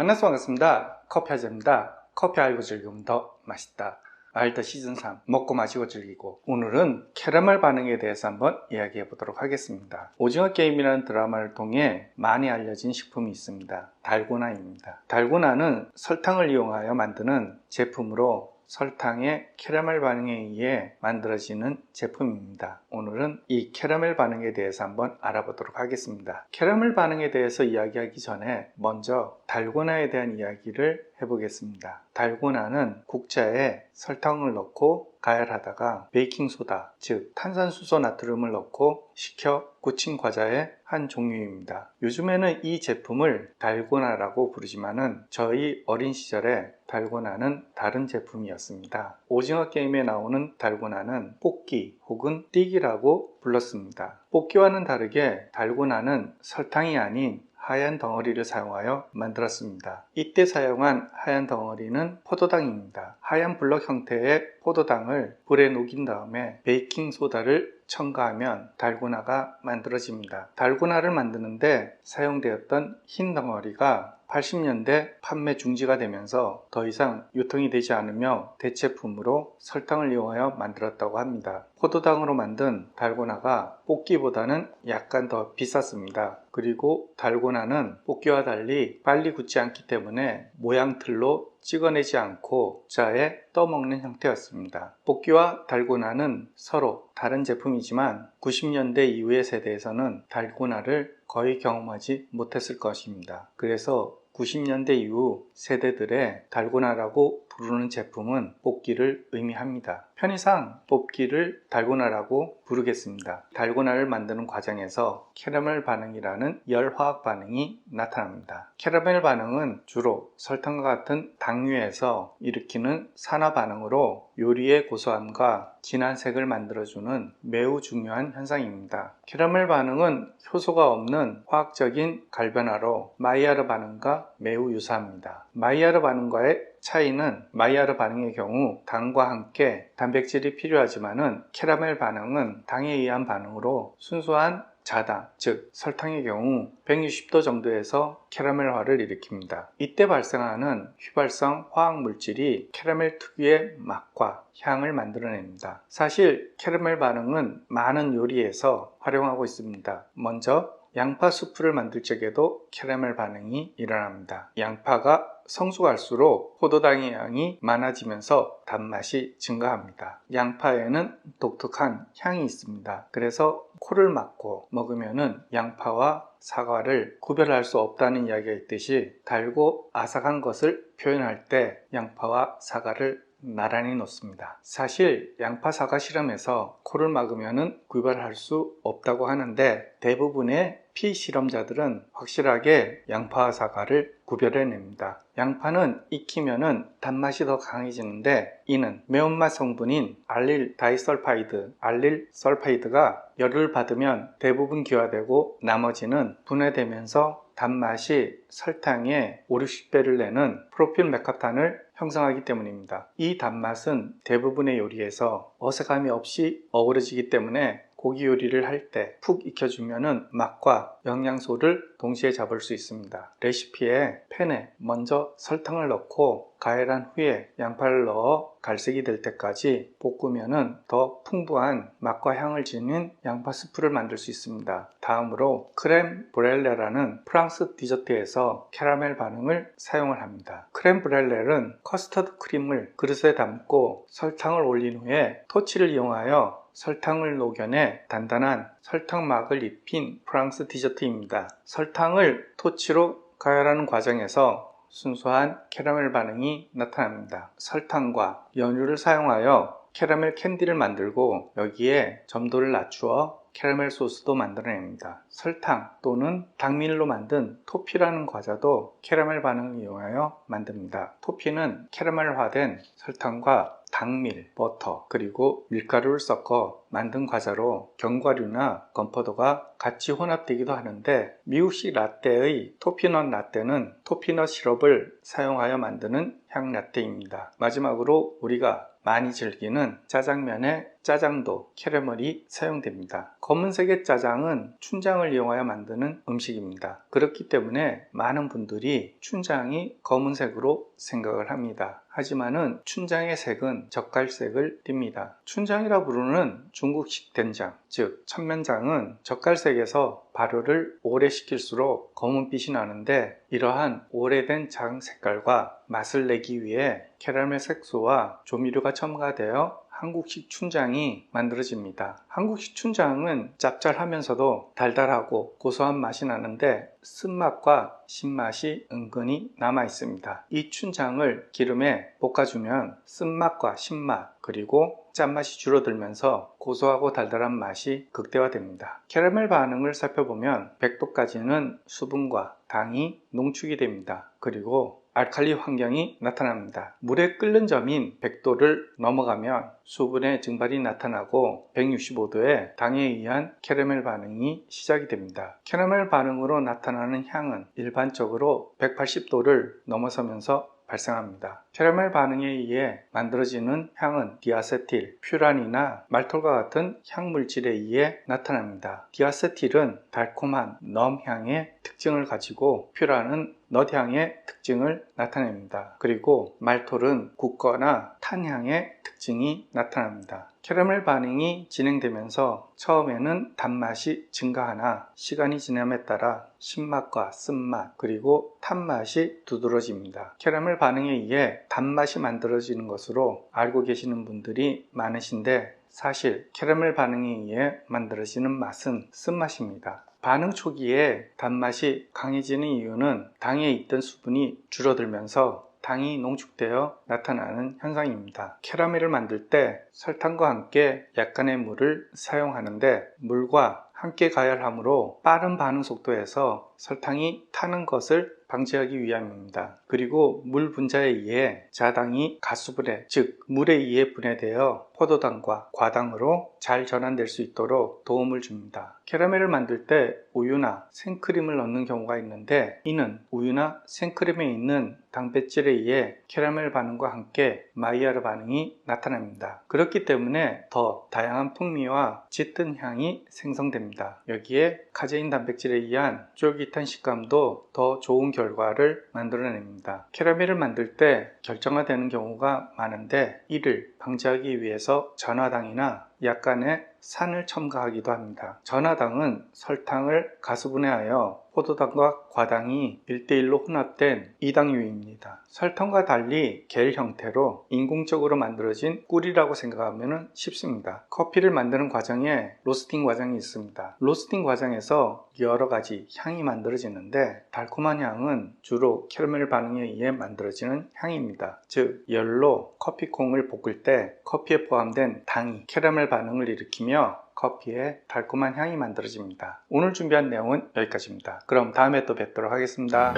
만나서 반갑습니다. 커피아재입니다. 커피 알고 즐기면 더 맛있다. 알더 시즌 3 먹고 마시고 즐기고 오늘은 캐러멜 반응에 대해서 한번 이야기해 보도록 하겠습니다. 오징어 게임이라는 드라마를 통해 많이 알려진 식품이 있습니다. 달고나입니다. 달고나는 설탕을 이용하여 만드는 제품으로 설탕의 캐러멜 반응에 의해 만들어지는 제품입니다. 오늘은 이 캐러멜 반응에 대해서 한번 알아보도록 하겠습니다. 캐러멜 반응에 대해서 이야기하기 전에 먼저 달고나에 대한 이야기를 해보겠습니다. 달고나는 국자에 설탕을 넣고 가열하다가 베이킹소다, 즉 탄산수소 나트륨을 넣고 식혀 굳힌 과자의 한 종류입니다. 요즘에는 이 제품을 달고나라고 부르지만은 저희 어린 시절에 달고나는 다른 제품이었습니다. 오징어 게임에 나오는 달고나는 뽑기 혹은 띠기라고 불렀습니다. 뽑기와는 다르게 달고나는 설탕이 아닌 하얀 덩어리를 사용하여 만들었습니다. 이때 사용한 하얀 덩어리는 포도당입니다. 하얀 블럭 형태의 포도당을 불에 녹인 다음에 베이킹 소다를 첨가하면 달고나가 만들어집니다. 달고나를 만드는데 사용되었던 흰 덩어리가 80년대 판매 중지가 되면서 더 이상 유통이 되지 않으며 대체품으로 설탕을 이용하여 만들었다고 합니다. 포도당으로 만든 달고나가 뽑기보다는 약간 더 비쌌습니다. 그리고 달고나는 뽑기와 달리 빨리 굳지 않기 때문에 모양틀로 찍어내지 않고 자에 떠먹는 형태였습니다. 뽑기와 달고나는 서로 다른 제품이지만 90년대 이후의 세대에서는 달고나를 거의 경험하지 못했을 것입니다. 그래서 90년대 이후 세대들의 달고나라고 부르는 제품은 뽑기를 의미합니다. 편의상 뽑기를 달고나라고 부르겠습니다. 달고나를 만드는 과정에서 캐러멜 반응이라는 열화학 반응이 나타납니다. 캐러멜 반응은 주로 설탕과 같은 당류에서 일으키는 산화 반응으로 요리의 고소함과 진한 색을 만들어주는 매우 중요한 현상입니다. 캐러멜 반응은 효소가 없는 화학적인 갈변화로 마이야르 반응과 매우 유사합니다. 마이야르 반응과의 차이는 마이야르 반응의 경우 당과 함께 단백질이 필요하지만은 캐러멜 반응은 당에 의한 반응으로 순수한 자당, 즉 설탕의 경우 160도 정도에서 캐러멜화를 일으킵니다. 이때 발생하는 휘발성 화학 물질이 캐러멜 특유의 맛과 향을 만들어냅니다. 사실 캐러멜 반응은 많은 요리에서 활용하고 있습니다. 먼저 양파 수프를 만들 적에도 캐러멜 반응이 일어납니다. 양파가 성숙할수록 포도당의 양이 많아지면서 단맛이 증가합니다. 양파에는 독특한 향이 있습니다. 그래서 코를 막고 먹으면 양파와 사과를 구별할 수 없다는 이야기가 있듯이 달고 아삭한 것을 표현할 때 양파와 사과를 나란히 놓습니다. 사실 양파 사과 실험에서 코를 막으면 구별할 수 없다고 하는데 대부분의 피 실험자들은 확실하게 양파와 사과를 구별해냅니다. 양파는 익히면 단맛이 더 강해지는데 이는 매운맛 성분인 알릴 다이설파이드, 알릴 설파이드가 열을 받으면 대부분 기화되고 나머지는 분해되면서 단맛이 설탕의 5, 60배를 내는 프로필 메카탄을 형성하기 때문입니다. 이 단맛은 대부분의 요리에서 어색함이 없이 어우러지기 때문에 고기 요리를 할 때 푹 익혀주면 맛과 영양소를 동시에 잡을 수 있습니다. 레시피에 팬에 먼저 설탕을 넣고 가열한 후에 양파를 넣어 갈색이 될 때까지 볶으면 더 풍부한 맛과 향을 지닌 양파 스프를 만들 수 있습니다. 다음으로 크렘 브렐레라는 프랑스 디저트에서 캐러멜 반응을 사용을 합니다. 크렘 브렐레는 커스터드 크림을 그릇에 담고 설탕을 올린 후에 토치를 이용하여 설탕을 녹여내 단단한 설탕막을 입힌 프랑스 디저트입니다. 설 탕을 토치로 가열하는 과정에서 순수한 캐러멜 반응이 나타납니다. 설탕과 연유를 사용하여 캐러멜 캔디를 만들고 여기에 점도를 낮추어 캐러멜 소스도 만들어냅니다. 설탕 또는 당밀로 만든 토피라는 과자도 캐러멜 반응을 이용하여 만듭니다. 토피는 캐러멜화된 설탕과 당밀, 버터, 그리고 밀가루를 섞어 만든 과자로 견과류나 건포도가 같이 혼합되기도 하는데 미국식 라떼의 토피넛 라떼는 토피넛 시럽을 사용하여 만드는 향 라떼입니다. 마지막으로 우리가 많이 즐기는 짜장면의 짜장도 캐러멜이 사용됩니다. 검은색의 짜장은 춘장을 이용하여 만드는 음식입니다. 그렇기 때문에 많은 분들이 춘장이 검은색으로 생각을 합니다. 하지만은 춘장의 색은 젓갈색을 띱니다. 춘장이라 부르는 중국식 된장, 즉 천면장은 젓갈색에서 발효를 오래 시킬수록 검은빛이 나는데 이러한 오래된 장 색깔과 맛을 내기 위해 캐러멜 색소와 조미료가 첨가되어 한국식 춘장이 만들어집니다. 한국식 춘장은 짭짤하면서도 달달하고 고소한 맛이 나는데 쓴맛과 신맛이 은근히 남아 있습니다. 이 춘장을 기름에 볶아주면 쓴맛과 신맛 그리고 짠맛이 줄어들면서 고소하고 달달한 맛이 극대화됩니다. 캐러멜 반응을 살펴보면 100도까지는 수분과 당이 농축이 됩니다. 그리고 알칼리 환경이 나타납니다. 물에 끓는 점인 100도를 넘어가면 수분의 증발이 나타나고 165도에 당에 의한 캐러멜 반응이 시작이 됩니다. 캐러멜 반응으로 나타나는 향은 일반적으로 180도를 넘어서면서 발생합니다. 캐러멜 반응에 의해 만들어지는 향은 디아세틸, 퓨란이나 말톨과 같은 향물질에 의해 나타납니다. 디아세틸은 달콤한 넘향의 특징을 가지고 퓨란은 넛향의 특징을 나타냅니다. 그리고 말톨은 굳거나 탄향의 특징이 나타납니다. 캐러멜 반응이 진행되면서 처음에는 단맛이 증가하나 시간이 지남에 따라 신맛과 쓴맛 그리고 탄맛이 두드러집니다. 캐러멜 반응에 의해 단맛이 만들어지는 것으로 알고 계시는 분들이 많으신데 사실 캐러멜 반응에 의해 만들어지는 맛은 쓴맛입니다. 반응 초기에 단맛이 강해지는 이유는 당에 있던 수분이 줄어들면서 당이 농축되어 나타나는 현상입니다. 캐러멜을 만들 때 설탕과 함께 약간의 물을 사용하는데 물과 함께 가열하므로 빠른 반응 속도에서 설탕이 타는 것을 방지하기 위함입니다. 그리고 물 분자에 의해 자당이 가수분해, 즉 물에 의해 분해되어 포도당과 과당으로 잘 전환될 수 있도록 도움을 줍니다. 캐러멜을 만들 때 우유나 생크림을 넣는 경우가 있는데 이는 우유나 생크림에 있는 단백질에 의해 캐러멜 반응과 함께 마이야르 반응이 나타납니다. 그렇기 때문에 더 다양한 풍미와 짙은 향이 생성됩니다. 여기에 카제인 단백질에 의한 쫄깃한 식감도 더 좋은 결과를 만들어냅니다. 캐러멜을 만들 때 결정화되는 경우가 많은데 이를 방지하기 위해서 전화당이나 약간의 산을 첨가하기도 합니다. 전화당은 설탕을 가수분해하여 포도당과 과당이 1대1로 혼합된 이당류입니다. 설탕과 달리 겔 형태로 인공적으로 만들어진 꿀이라고 생각하면 쉽습니다. 커피를 만드는 과정에 로스팅 과정이 있습니다. 로스팅 과정에서 여러 가지 향이 만들어지는데 달콤한 향은 주로 캐러멜 반응에 의해 만들어지는 향입니다. 즉 열로 커피콩을 볶을 때 커피에 포함된 당이 캐러멜 반응을 일으키며 커피에 달콤한 향이 만들어집니다. 오늘 준비한 내용은 여기까지입니다. 그럼 다음에 또 뵙도록 하겠습니다.